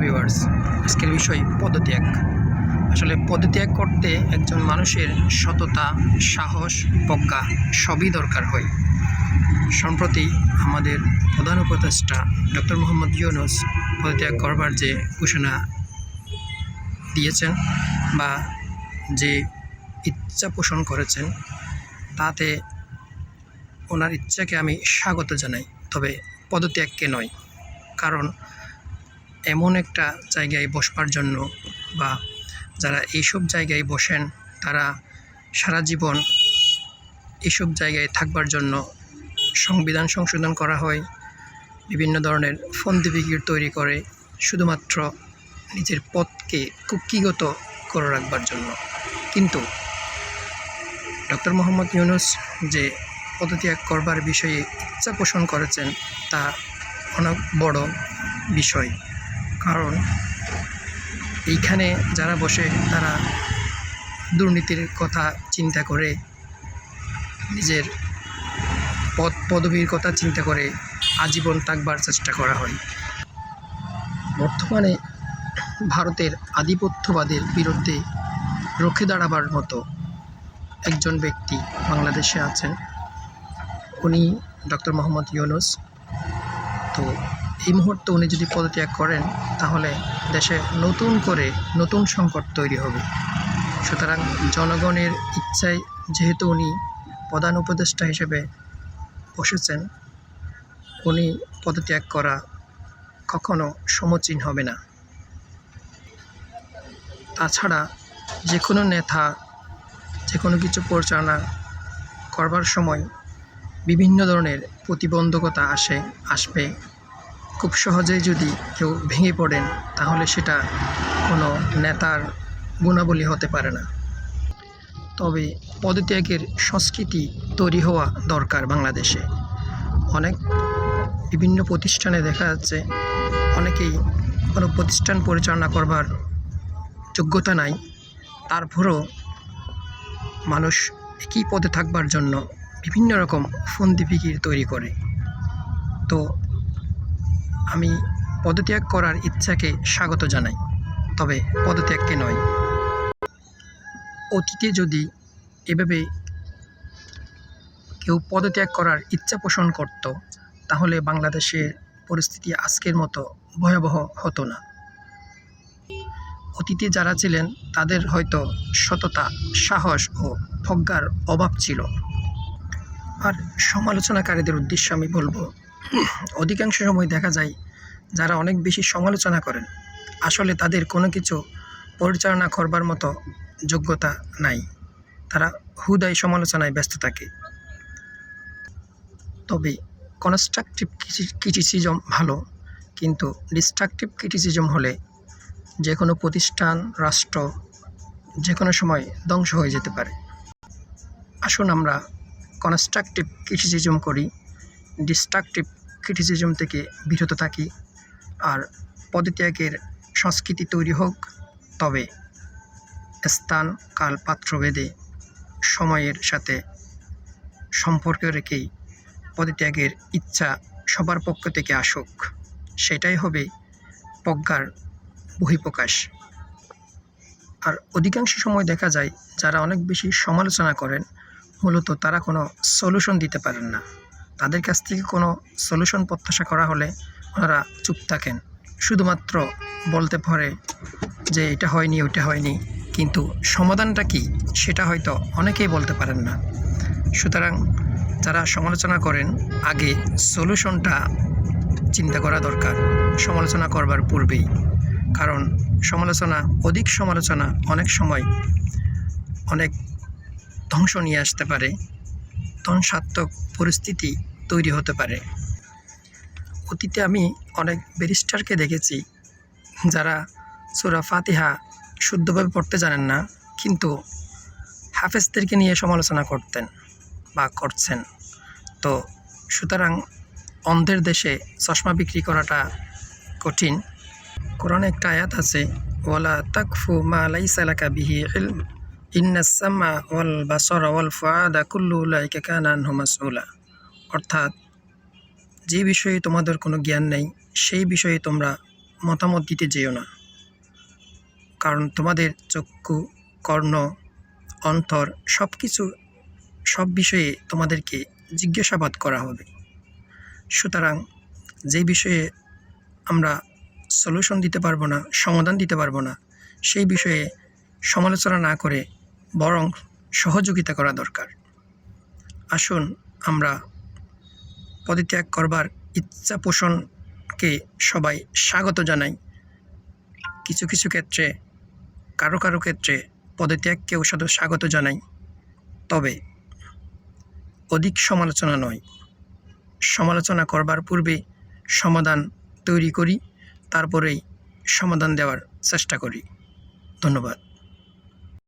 Viewers আজকের বিষয় পদত্যাগ। আসলে পদত্যাগ করতে একজন মানুষের সততা, সাহস, প্রজ্ঞা সবই দরকার হয়। সম্প্রতি আমাদের প্রধান উপদেষ্টা ডক্টর মোহাম্মদ ইউনুস পদত্যাগ করবার যে ঘোষণা দিয়েছেন বা যে ইচ্ছা পোষণ করেছেন, তাতে ওনার ইচ্ছাকে আমি স্বাগত জানাই। তবে পদত্যাগকে নয়, কারণ এমন একটা জায়গায় বসবার জন্য বা যারা এইসব জায়গায় বসেন, তারা সারা জীবন এইসব জায়গায় থাকবার জন্য সংবিধান সংশোধন করা হয়, বিভিন্ন ধরনের ফন্দিফিকির তৈরি করে, শুধুমাত্র নিজের পথকে কুক্ষিগত করে রাখবার জন্য। কিন্তু ডক্টর মোহাম্মদ ইউনুস যে পদত্যাগ করবার বিষয়ে ইচ্ছা পোষণ করেছেন, তা অনেক বড় বিষয়। কারণ এইখানে যারা বসে তারা দুর্নীতির কথা চিন্তা করে, নিজের পদ, পদবীর কথা চিন্তা করে আজীবন থাকবার চেষ্টা করা হয়। বর্তমানে ভারতের আধিপত্যবাদের বিরুদ্ধে রুখে দাঁড়াবার মতো একজন ব্যক্তি বাংলাদেশে আছেন। উনি ডক্টর মোহাম্মদ ইউনুস। তো এই মুহূর্তে উনি যদি পদত্যাগ করেন, তাহলে দেশে নতুন করে নতুন সংকট তৈরি হবে। সুতরাং জনগণের ইচ্ছায় যেহেতু উনি প্রধান উপদেষ্টা হিসেবে বসেছেন, উনি পদত্যাগ করা কখনো সমচীন হবে না। তাছাড়া যে কোনো নেতা যে কোনো কিছু পরিচালনা করবার সময় বিভিন্ন ধরনের প্রতিবন্ধকতা আসে, আসবে। খুব সহজেই যদি কেউ ভেঙে পড়েন, তাহলে সেটা কোনো নেতার গুণাবলী হতে পারে না। তবে পদত্যাগের সংস্কৃতি তৈরি হওয়া দরকার বাংলাদেশে। অনেক বিভিন্ন প্রতিষ্ঠানে দেখা যাচ্ছে, অনেকেই কোনো প্রতিষ্ঠান পরিচালনা করবার যোগ্যতা নাই, তারপরও মানুষ একই পদে থাকবার জন্য বিভিন্ন রকম ফন্দি ফিকির তৈরি করে। তো আমি পদত্যাগ করার ইচ্ছাকে স্বাগত জানাই, তবে পদত্যাগকে নয়। অতীতে যদি এভাবে কেউ পদত্যাগ করার ইচ্ছা পোষণ করত, তাহলে বাংলাদেশের পরিস্থিতি আজকের মতো ভয়াবহ হতো না। অতীতে যারা ছিলেন, তাদের হয়তো সততা, সাহস ও প্রজ্ঞার অভাব ছিল। আর সমালোচনাকারীদের উদ্দেশ্যে আমি বলব অধিকাংশ সময় দেখা যায় যারা অনেক বেশি সমালোচনা করেন। আসলে তাদের কোনো কিছু পরিচালনা করবার মতো যোগ্যতা নাই। তারা হুদাই সমালোচনায় ব্যস্ত থাকে। তবে কনস্ট্রাকটিভ ক্রিটিসিজম ভালো, কিন্তু ডিস্ট্রাকটিভ ক্রিটিসিজম হলে যে কোনো প্রতিষ্ঠান, রাষ্ট্র যে কোনো সময় ধ্বংস হয়ে যেতে পারে। আসুন আমরা কনস্ট্রাকটিভ ক্রিটিসিজম করি। ডিস্ট্রাকটিভ ক্রিটিসিজম থেকে বিরত থাকি। আর পদত্যাগের সংস্কৃতি তৈরি হোক, তবে স্থান, কাল পাত্রভেদে সময়ের সাথে সম্পর্ক রেখেই পদত্যাগের ইচ্ছা সবার পক্ষ থেকে আসুক। সেটাই হবে প্রজ্ঞার বহিঃপ্রকাশ। আর অধিকাংশ সময় দেখা যায় যারা অনেক বেশি সমালোচনা করেন, মূলত তারা কোনো সলিউশন দিতে পারেন না। তাদের কাছ থেকে কোনো সলিউশন প্রত্যাশা করা হলে ওনারা চুপ থাকেন। শুধুমাত্র বলতে পারে যে এটা হয়নি, ওইটা হয়নি, কিন্তু সমাধানটা কি সেটা হয়তো অনেকেই বলতে পারেন না। সুতরাং যারা সমালোচনা করেন, আগে সলিউশনটা চিন্তা করা দরকার, সমালোচনা করবার পূর্বেই। কারণ সমালোচনা, অধিক সমালোচনা অনেক সময় অনেক ধ্বংস নিয়ে আসতে পারে। ধ্বংসাত্মক পরিস্থিতি তৈরি হতে পারে। অতীতে আমি অনেক ব্যারিস্টারকে দেখেছি, যারা সুরা ফাতিহা শুদ্ধভাবে পড়তে জানেন না, কিন্তু হাফেজদেরকে নিয়ে সমালোচনা করতেন বা করছেন। তো সুতরাং অন্ধের দেশে চশমা বিক্রি করাটা কঠিন। কোরআনে একটা আয়াত আছে, ওয়ালা তাকফু মা লাইসা লাকা বিহি ইন্না সামা ওয়াল বাসরা ওয়াল ফুআদা কুল্লু উলাইকা কানা আনহু মাসউলা। অর্থাৎ যে বিষয়ে তোমাদের কোনো জ্ঞান নেই, সেই বিষয়ে তোমরা মতামত দিতে যেও না। কারণ তোমাদের চক্ষু, কর্ণ, অন্তর সব কিছু সব বিষয়ে তোমাদেরকে জিজ্ঞাসাবাদ করা হবে। সুতরাং যে বিষয়ে আমরা সলিউশন দিতে পারব না, সমাধান দিতে পারব না, সেই বিষয়ে সমালোচনা না করে বরং সহযোগিতা করা দরকার। আসুন আমরা পদত্যাগ করবার ইচ্ছা পোষণকে সবাই স্বাগত জানাই। কিছু কিছু ক্ষেত্রে, কারও কারও ক্ষেত্রে পদত্যাগকেও শুধু স্বাগত জানাই। তবে অধিক সমালোচনা নয়। সমালোচনা করবার পূর্বে সমাধান তৈরি করি, তারপরেই সমাধান দেওয়ার চেষ্টা করি। ধন্যবাদ।